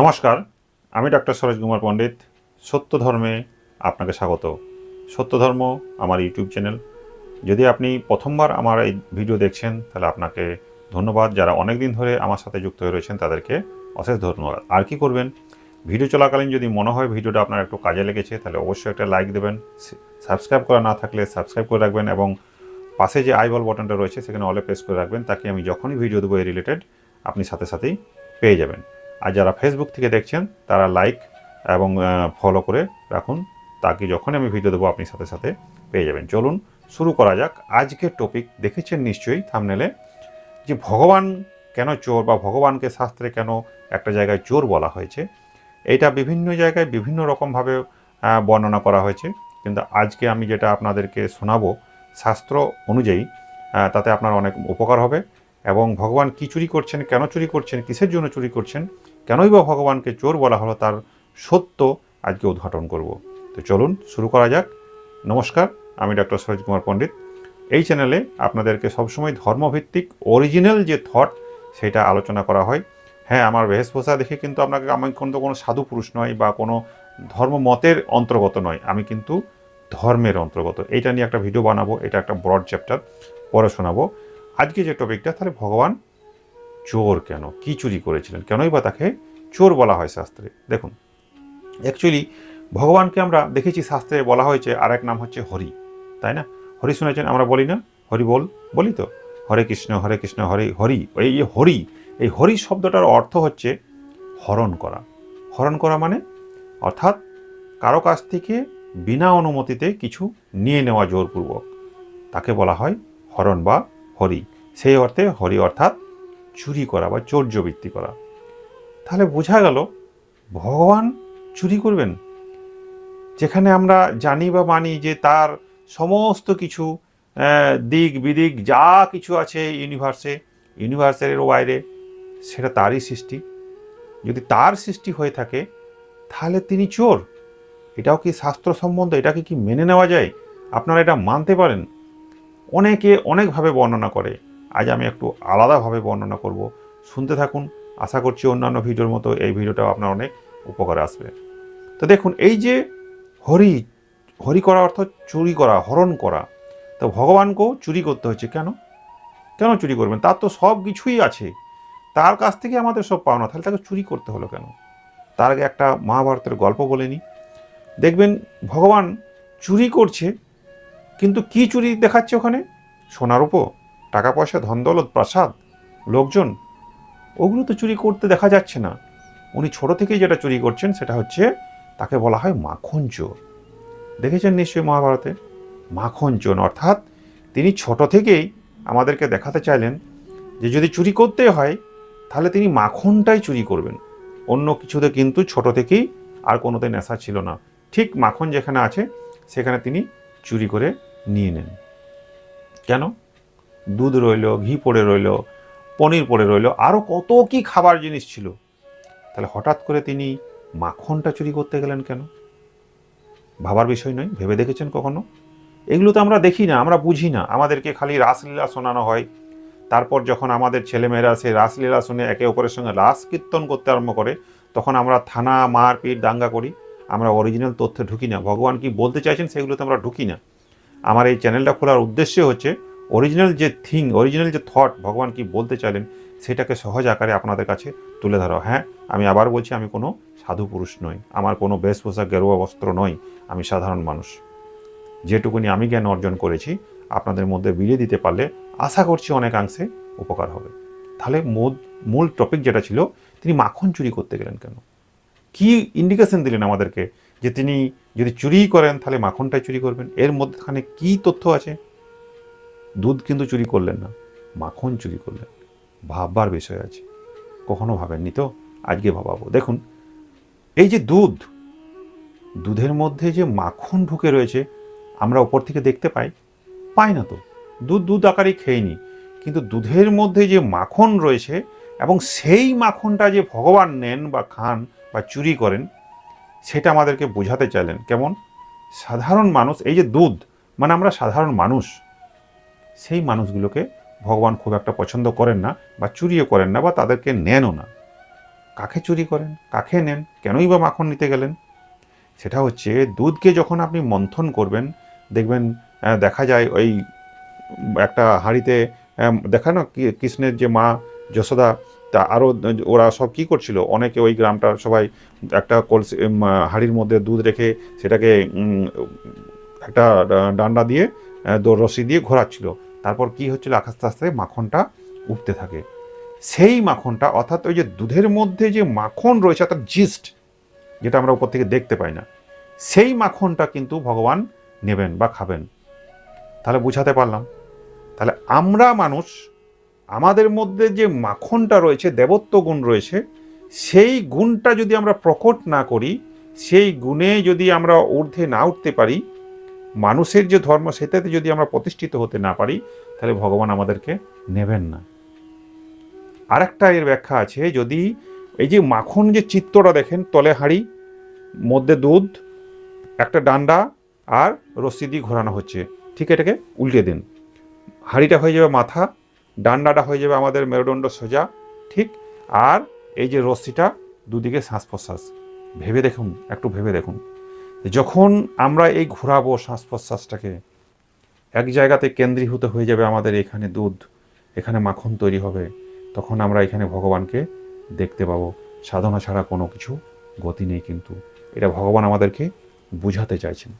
নমস্কার, আমি ডক্টর সরোজ কুমার পণ্ডিত, সত্য ধর্মে আপনাকে স্বাগত। সত্য ধর্ম আমার ইউটিউব চ্যানেল। যদি আপনি প্রথমবার আমার এই ভিডিও দেখছেন, তাহলে আপনাকে ধন্যবাদ। যারা অনেক দিন ধরে আমার সাথে যুক্ত হয়ে রয়েছেন, তাদেরকে অশেষ ধন্যবাদ। আর কি করবেন? ভিডিও চলাকালীন যদি মনে হয় ভিডিওটা আপনার একটু কাজে লেগেছে, তাহলে অবশ্যই একটা লাইক দেবেন। সাবস্ক্রাইব করা না থাকলে সাবস্ক্রাইব করে রাখবেন এবং পাশে যে আইবল বটনটা রয়েছে, সেখানে অলে প্রেস করে রাখবেন। তাকে আমি যখনই ভিডিও দেবো এই রিলেটেড, আপনি সাথে সাথেই পেয়ে যাবেন। আর যারা ফেসবুক থেকে দেখছেন, তারা লাইক এবং ফলো করে রাখুন, তাকে যখন আমি ভিডিও দেবো, আপনি সাথে সাথে পেয়ে যাবেন। চলুন শুরু করা যাক। আজকের টপিক দেখেছেন নিশ্চয়ই থামনেলে যে ভগবান কেন চোর বা ভগবানকে শাস্ত্রে কেন একটা জায়গায় চোর বলা হয়েছে? এটা বিভিন্ন জায়গায় বিভিন্ন রকমভাবে বর্ণনা করা হয়েছে। কিন্তু আজকে আমি যেটা আপনাদেরকে শোনাবো শাস্ত্র অনুযায়ী তাতে আপনার অনেক উপকার হবে। এবং ভগবান কি চুরি করছেন, কেন চুরি করছেন, কিসের জন্য চুরি করছেন কেনই বা ভগবানকে চোর বলা হলো তার সত্য, আজকে উদ্ঘাটন করব। তো চলুন শুরু করা যাক। নমস্কার, আমি ডক্টর সরোজ কুমার পণ্ডিত। এই চ্যানেলে আপনাদেরকে সবসময় ধর্মভিত্তিক অরিজিনাল যে থট সেটা আলোচনা করা হয়। হ্যাঁ আমার বেশভূষা দেখে কিন্তু আপনাকে আমি কিন্তু কোনো সাধু পুরুষ নয় বা কোনো ধর্ম মতের অন্তর্গত নয়। আমি কিন্তু ধর্মের অন্তর্গত। এইটা নিয়ে একটা ভিডিও বানাবো, এটা একটা ব্রড চ্যাপ্টার পরে শোনাবো। আজকে যে টপিকটা তাহলে ভগবান চোর কেন? কি চুরি করেছিলেন? কেনই বা তাকে চোর বলা হয় শাস্ত্রে? দেখুন অ্যাকচুয়ালি ভগবানকে আমরা দেখেছি শাস্ত্রে বলা হয়েছে আর এক নাম হচ্ছে হরি, তাই না? হরি শুনেছেন? আমরা বলি না? হরি বল, বলি তো। হরে কৃষ্ণ হরে কৃষ্ণ, হরে হরি, এই যে হরি, এই হরি শব্দটার অর্থ হচ্ছে হরণ করা। হরণ করা মানে অর্থাৎ কারও কাছ থেকে বিনা অনুমতিতে কিছু নিয়ে নেওয়া জোরপূর্বক, তাকে বলা হয় হরণ বা হরি। সেই অর্থে হরি অর্থাৎ চুরি করা বা চৌর্যবৃত্তি করা। তাহলে বোঝা গেল ভগবান চুরি করবেন। যেখানে আমরা জানি বা মানি যে তার সমস্ত কিছু দিক বিদিক যা কিছু আছে ইউনিভার্সে, ইউনিভার্সের বাইরে সেটা তারই সৃষ্টি। যদি তার সৃষ্টি হয়ে থাকে, তাহলে তিনি চোর। এটাও কি শাস্ত্র সম্বন্ধ, এটাকে কি মেনে নেওয়া যায়? আপনারা এটা মানতে পারেন। অনেকে অনেকভাবে বর্ণনা করে। আজ আমি একটু আলাদাভাবে বর্ণনা করব। শুনতে থাকুন। আশা করছি অন্যান্য ভিডিওর মতো এই ভিডিওটাও আপনার অনেক উপকারে আসবে। তো দেখুন, এই যে হরি হরি করা অর্থ চুরি করা, হরণ করা। তো ভগবানকেও চুরি করতে হচ্ছে কেন? কেন চুরি করবেন? তার তো সব কিছুই আছে। তার কাছ থেকে আমাদের সব পাওনা। তাহলে তাকে চুরি করতে হলো কেন? তার আগে একটা মহাভারতের গল্প বলে নিই। দেখবেন, ভগবান চুরি করছে, কিন্তু কি চুরি দেখাচ্ছে ওখানে? সোনার উপর। টাকা পয়সা ধন দৌলত প্রাসাদ, লোকজন, ওগুলো তো চুরি করতে দেখা যাচ্ছে না। উনি ছোট থেকেই যেটা চুরি করছেন সেটা হচ্ছে তাকে বলা হয় মাখন চোর। দেখেছেন নিশ্চয়ই মহাভারতে? মাখন চোর, অর্থাৎ তিনি ছোট থেকেই আমাদেরকে দেখাতে চাইলেন যে যদি চুরি করতে হয়, তাহলে তিনি মাখনটাই চুরি করবেন। অন্য কিছুতে কিন্তু ছোট থেকেই আর কোনোতে নেশা ছিল না। ঠিক মাখন যেখানে আছে, সেখানে তিনি চুরি করে নিয়ে নেন। কেন? দুধ রইল, ঘি পড়ে রইল, পনির পড়ে রইল আরও কত কি খাবার জিনিস ছিল। তাহলে হঠাৎ করে তিনি মাখনটা চুরি করতে গেলেন কেন? ভাবার বিষয় নয়, ভেবে দেখেছেন কখনো? এগুলো তো আমরা দেখি না, আমরা বুঝি না। আমাদেরকে খালি রাসলীলা শোনানো হয়। তারপর যখন আমাদের ছেলেমেয়েরা সেই রাসলীলা শুনে একে অপরের সঙ্গে রাস কীর্তন করতে আরম্ভ করে, তখন আমরা থানা মারপিট দাঙ্গা করি। আমরা অরিজিনাল তথ্যে ঢুকি না। ভগবান কি বলতে চাইছেন সেগুলোতে আমরা ঢুকি না। আমার এই চ্যানেলটা খোলার উদ্দেশ্য হচ্ছে অরিজিনাল যে থিং অরিজিনাল যে থট ভগবান কি বলতে চাইলেন, সেটাকে সহজ আকারে আপনাদের কাছে তুলে ধরো হ্যাঁ আমি আবার বলছি, আমি কোনো সাধু পুরুষ নই। আমার কোনো বেশভূষা গেরুয়া বস্ত্র নয় আমি সাধারণ মানুষ। যেটুকুনি আমি জ্ঞান অর্জন করেছি, আপনাদের মধ্যে বিলিয়ে দিতে পারলে আশা করছি অনেকাংশে উপকার হবে। তাহলে মূল টপিক যেটা ছিল, তিনি মাখন চুরি করতে গেলেন কেন? কি ইন্ডিকেশন দিলেন আমাদেরকে যে তিনি যদি চুরি করেন, তাহলে মাখনটাই চুরি করবেন? এর মধ্যখানে কি তথ্য আছে? দুধ কিন্তু চুরি করলেন না, মাখন চুরি করলেন। ভাববার বিষয় আছে। কখনো ভাবেননি তো? আজকে ভাবাবো। দেখুন, এই যে দুধ, দুধের মধ্যে যে মাখন ঢুকে রয়েছে, আমরা ওপর থেকে দেখতে পাই পাই না তো। দুধ দুধ আকারেই খেয়ে নিই কিন্তু দুধের মধ্যে যে মাখন রয়েছে এবং সেই মাখনটা যে ভগবান নেন বা খান বা চুরি করেন, সেটা আমাদেরকে বোঝাতে চাইলেন। কেমন? সাধারণ মানুষ, এই যে দুধ মানে আমরা সাধারণ মানুষ সেই মানুষগুলোকে ভগবান খুব একটা পছন্দ করেন না বা চুরিও করেন না বা তাদেরকে নেনও না। কাকে চুরি করেন? কাকে নেন? কেনই বা মাখন নিতে গেলেন? সেটা হচ্ছে দুধকে যখন আপনি মন্থন করবেন, দেখবেন দেখা যায় ওই একটা হাঁড়িতে দেখা না কৃষ্ণের যে মা যশোদা, তা আরও ওরা সব কি করছিল? অনেকে ওই গ্রামটার সবাই একটা কলসি হাঁড়ির মধ্যে দুধ রেখে সেটাকে একটা ডান্ডা দিয়ে রশি দিয়ে ঘোরাচ্ছিল। তারপর কি হচ্ছিল? আস্তে আস্তে মাখনটা উঠতে থাকে। সেই মাখনটা, অর্থাৎ ওই যে দুধের মধ্যে যে মাখন রয়েছে, অর্থাৎ জিস্ট, যেটা আমরা উপর থেকে দেখতে পাই না, সেই মাখনটা কিন্তু ভগবান নেবেন বা খাবেন। তাহলে বুঝাতে পারলাম। তাহলে আমরা মানুষ, আমাদের মধ্যে যে মাখনটা রয়েছে, দেবত্ব গুণ রয়েছে, সেই গুণটা যদি আমরা প্রকট না করি, সেই গুণে যদি আমরা ঊর্ধ্বে না উঠতে পারি মানুষের যে ধর্ম সেটাতে যদি আমরা প্রতিষ্ঠিত হতে না পারি, তাহলে ভগবান আমাদেরকে নেবেন না। আরেকটা এর ব্যাখ্যা আছে, যদি এই যে মাখন যে চিত্রটা দেখেন, তলে হাঁড়ি, মধ্যে দুধ, একটা ডান্ডা আর রশ্মি দিয়ে ঘোরানো হচ্ছে, ঠিক এটাকে উল্টে দিন। হাঁড়িটা হয়ে যাবে মাথা, ডান্ডাটা হয়ে যাবে আমাদের মেরুদণ্ড সোজা, ঠিক? আর এই যে রশ্মিটা দুদিকে শ্বাস প্রশ্বাস। ভেবে দেখুন, একটু ভেবে দেখুন। যখন আমরা এই ঘোরাবো শ্বাস প্রশ্বাসটাকে এক জায়গাতে কেন্দ্রীভূত হয়ে যাবে আমাদের এখানে দুধ, এখানে মাখন তৈরি হবে, তখন আমরা এখানে ভগবানকে দেখতে পাবো। সাধনা ছাড়া কোনো কিছু গতি নেই কিন্তু। এটা ভগবান আমাদেরকে বুঝাতে চাইছেন।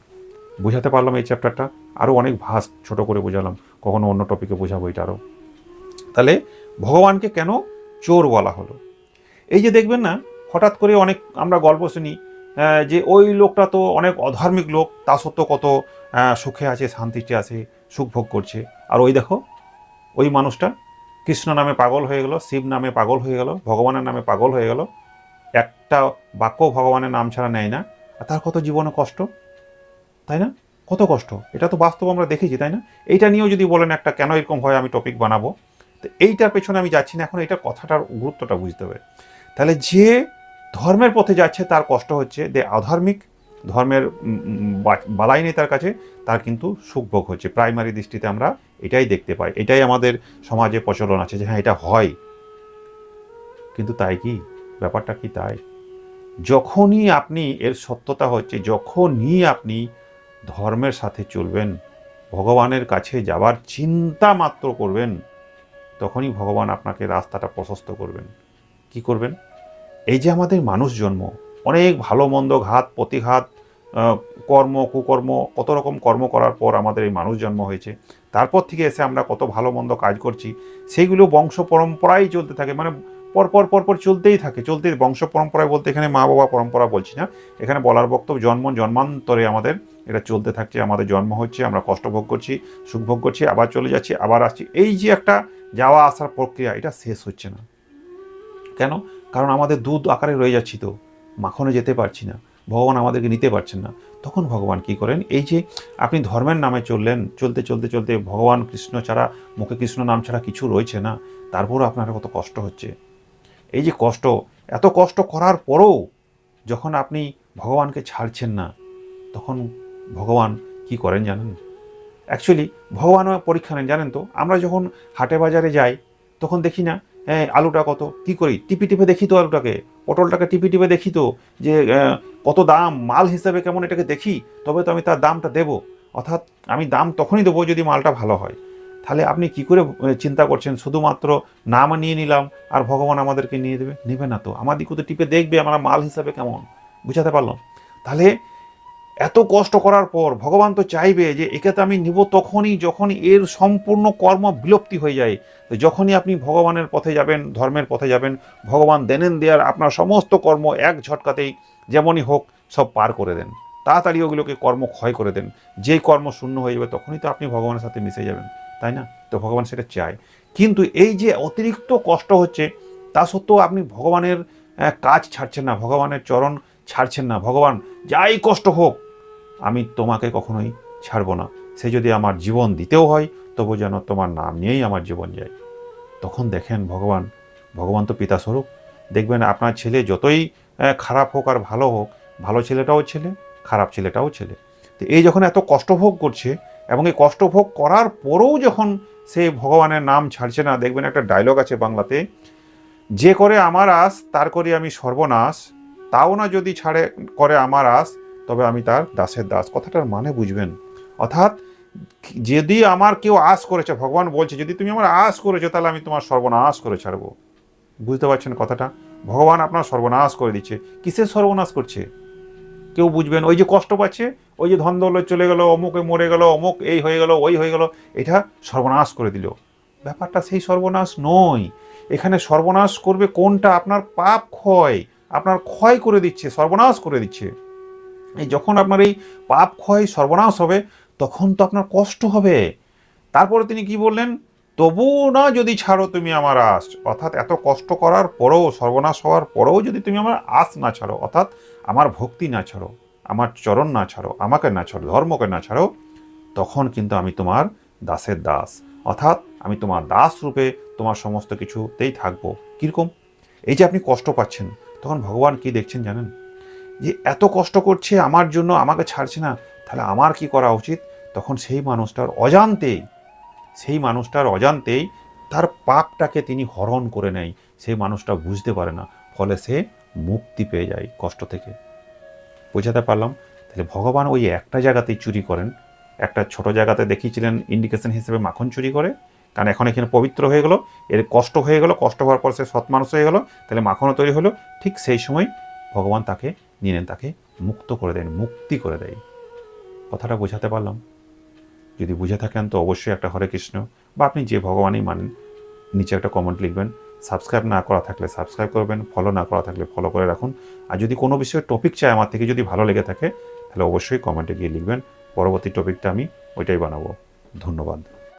বুঝাতে পারলাম এই চ্যাপ্টারটা আরও অনেক ভাস ছোট করে বোঝালাম। কখনো অন্য টপিকে বোঝাবো এটা আরও তাহলে ভগবানকে কেন চোর বলা হলো? এই যে দেখবেন না, হঠাৎ করে অনেক আমরা গল্প শুনি যে ওই লোকটা তো অনেক অধার্মিক লোক, তা সত্ত্বেও কত সুখে আছে, শান্তিতে আছে, সুখ ভোগ করছে। আর ওই দেখো, ওই মানুষটা কৃষ্ণ নামে পাগল হয়ে গেল, শিব নামে পাগল হয়ে গেল, ভগবানের নামে পাগল হয়ে গেল। একটা বাক্য ভগবানের নাম ছাড়া নেয় না। আর তার কত জীবনে কষ্ট? তাই না? কত কষ্ট? এটা তো বাস্তব আমরা দেখেছি, তাই না? এইটা নিয়েও যদি বলেন একটা, কেন এরকম হয়, আমি টপিক বানাবো। তো এইটার পেছনে আমি যাচ্ছি না, এখন এটা কথাটার গুরুত্বটা বুঝতে হবে। তাহলে যে ধর্মের পথে যাচ্ছে, তার কষ্ট হচ্ছে। যে অধার্মিক, ধর্মের বালাই নেই তার কাছে, তার কিন্তু সুখভোগ হচ্ছে। প্রাইমারি দৃষ্টিতে আমরা এটাই দেখতে পাই। এটাই আমাদের সমাজে প্রচলন আছে যে হ্যাঁ এটা হয়। কিন্তু তাই কি? ব্যাপারটা কি তাই? যখনই আপনি, এর সত্যতা হচ্ছে, যখনই আপনি ধর্মের সাথে চলবেন, ভগবানের কাছে যাবার চিন্তা মাত্র করবেন, তখনই ভগবান আপনাকে রাস্তাটা প্রশস্ত করবেন। কি করবেন? এই যে আমাদের মানুষ জন্ম, অনেক ভালো, মন্দ, ঘাত, প্রতিঘাত কর্ম, কুকর্ম, কত রকম কর্ম করার পর আমাদের এই মানুষ জন্ম হয়েছে। তারপর থেকে এসে আমরা কত ভালো, মন্দ কাজ করছি। সেইগুলো বংশ পরম্পরাই চলতে থাকে মানে পরপর পরপর চলতেই থাকে। চলতে বংশ পরম্পরায় বলতে এখানে মা বাবা পরম্পরা বলছি না। এখানে বলার বক্তব্য জন্ম, জন্মান্তরে আমাদের এটা চলতে থাকছে, আমাদের জন্ম হচ্ছে, আমরা কষ্ট ভোগ করছি, সুখ ভোগ করছি, আবার চলে যাচ্ছি, আবার আসছি। এই যে একটা যাওয়া, আসার প্রক্রিয়া, এটা শেষ হচ্ছে না। কেন? কারণ আমাদের দুধ আকারে রয়ে যাচ্ছি তো। মাখনে যেতে পারছি না। ভগবান আমাদেরকে নিতে পারছেন না। তখন ভগবান কি করেন? এই যে আপনি ধর্মের নামে চললেন, চলতে চলতে চলতে ভগবান কৃষ্ণ ছাড়া, মুখে কৃষ্ণ নাম ছাড়া কিছু রয়েছে না, তারপরও আপনার কত কষ্ট হচ্ছে? এই যে কষ্ট, এত কষ্ট করার পরও যখন আপনি ভগবানকে ছাড়ছেন না, তখন ভগবান কি করেন জানেন? অ্যাকচুয়ালি ভগবানও পরীক্ষা নেন, জানেন তো? আমরা যখন হাটে বাজারে যাই, তখন দেখি না হ্যাঁ আলুটা কত? কি করি? টিপি টিপে দেখি তো আলুটাকে। পটলটাকে টিপি টিপে দেখি তো যে কত দাম, মাল হিসাবে কেমন এটাকে দেখি, তবে তো আমি তার দামটা দেবো। অর্থাৎ আমি দাম তখনই দেবো যদি মালটা ভালো হয়। তাহলে আপনি কি করে চিন্তা করছেন? শুধুমাত্র নাম নিয়ে নিলাম, আর ভগবান আমাদেরকে নিয়ে দেবে? নেবে না তো। আমাদিকে তো টিপে দেখবে আমরা মাল হিসাবে কেমন? বুঝাতে পারলাম? তাহলে এত কষ্ট করার পর ভগবান তো চাইবে যে একে তো আমি নিব তখনই যখন এর সম্পূর্ণ কর্ম বিলুপ্তি হয়ে যায়। তো যখনই আপনি ভগবানের পথে যাবেন, ধর্মের পথে যাবেন, ভগবান দেনেন দেয়ার আপনার সমস্ত কর্ম এক ঝটকাতেই যেমনই হোক সব পার করে দেন। তাড়াতাড়ি ওগুলোকে কর্ম ক্ষয় করে দেন। যেই কর্ম শূন্য হয়ে যাবে তখনই তো আপনি ভগবানের সাথে মিশে যাবেন, তাই না? তো ভগবান সেটা চায়। কিন্তু এই যে অতিরিক্ত কষ্ট হচ্ছে, তা সত্ত্বেও আপনি ভগবানের কাজ ছাড়ছেন না, ভগবানের চরণ ছাড়ছেন না। ভগবান যাই কষ্ট হোক আমি তোমাকে কখনোই ছাড়বো না। সে যদি আমার জীবন দিতেও হয়, তবু যেন তোমার নাম নিয়েই আমার জীবন যায়। তখন দেখেন ভগবান ভগবান তো পিতাস্বরূপ। দেখবেন আপনার ছেলে যতই খারাপ হোক আর ভালো হোক, ভালো ছেলেটাও ছেলে, খারাপ ছেলেটাও ছেলে। তো এই যখন এত কষ্ট ভোগ করছে এবং এই কষ্ট ভোগ করার পরেও যখন সে ভগবানের নাম ছাড়ছে না, দেখবেন একটা ডায়লগ আছে বাংলাতে, যে করে আমার আস, তার করি আমি সর্বনাশ, তাও না যদি ছাড়ে, করে আমার আস তবে আমি তার দাসের দাস কথাটার মানে বুঝবেন। অর্থাৎ, যদি আমার কেউ আশ করেছে, ভগবান বলছে, যদি তুমি আমার আশ করেছ, তাহলে আমি তোমার সর্বনাশ করে ছাড়বো। বুঝতে পারছেন কথাটা? ভগবান আপনার সর্বনাশ করে দিচ্ছে। কিসের সর্বনাশ করছে? কেউ বুঝবেন, ওই যে কষ্ট পাচ্ছে, ওই যে ধন দৌলত চলে গেল, অমুকে মরে গেল, অমুক এই হয়ে গেল, ওই হয়ে গেল, এটা সর্বনাশ করে দিল। ব্যাপারটা সেই সর্বনাশ নয়। এখানে সর্বনাশ করবে কোনটা? আপনার পাপ ক্ষয়। আপনার ক্ষয় করে দিচ্ছে, সর্বনাশ করে দিচ্ছে। যখন আপনার এই পাপ ক্ষয় সর্বনাশ হবে, তখন তো আপনার কষ্ট হবে। তারপরে তিনি কি বললেন? তবু না যদি ছাড়ো তুমি আমার আস অর্থাৎ এত কষ্ট করার পরেও, সর্বনাশ হওয়ার পরেও যদি তুমি আমার আস না ছাড়ো, অর্থাৎ আমার ভক্তি না ছাড়ো, আমার চরণ না ছাড়ো, আমাকে না ছাড়ো, ধর্মকে না ছাড়ো, তখন কিন্তু আমি তোমার দাসের দাস। অর্থাৎ আমি তোমার দাস রূপে তোমার সমস্ত কিছুতেই থাকব। কীরকম? এই যে আপনি কষ্ট পাচ্ছেন, তখন ভগবান কি দেখছেন জানেন? যে এত কষ্ট করছে, আমার জন্য আমাকে ছাড়ছে না, তাহলে আমার কি করা উচিত? তখন সেই মানুষটার অজান্তেই, সেই মানুষটার অজান্তেই তার পাপটাকে তিনি হরণ করে নেয়। সেই মানুষটা বুঝতে পারে না, ফলে সে মুক্তি পেয়ে যায় কষ্ট থেকে। বোঝাতে পারলাম? তাহলে ভগবান ওই একটা জায়গাতেই চুরি করেন। একটা ছোট জায়গাতে দেখিয়েছিলেন ইন্ডিকেশন হিসেবে মাখন চুরি করে। কারণ এখন এখানে পবিত্র হয়ে গেল, এর কষ্ট হয়ে গেল, কষ্ট হওয়ার পর সে সৎ মানুষ হয়ে গেল, তাহলে মাখনও তৈরি হলো। ঠিক সেই সময় ভগবান তাকে নিলেন তাকে মুক্ত করে দেন, মুক্তি করে দেয়। কথাটা বোঝাতে পারলাম। যদি বুঝে থাকেন তো অবশ্যই একটা হরে কৃষ্ণ বা আপনি যে ভগবানই মানেন, নিচে একটা কমেন্ট লিখবেন। সাবস্ক্রাইব না করা থাকলে সাবস্ক্রাইব করবেন ফলো না করা থাকলে ফলো করে রাখুন। আর যদি কোনো বিষয়ে টপিক চাই আমার থেকে যদি ভালো লেগে থাকে, তাহলে অবশ্যই কমেন্টে গিয়ে লিখবেন। পরবর্তী টপিকটা আমি ওইটাই বানাবো। ধন্যবাদ।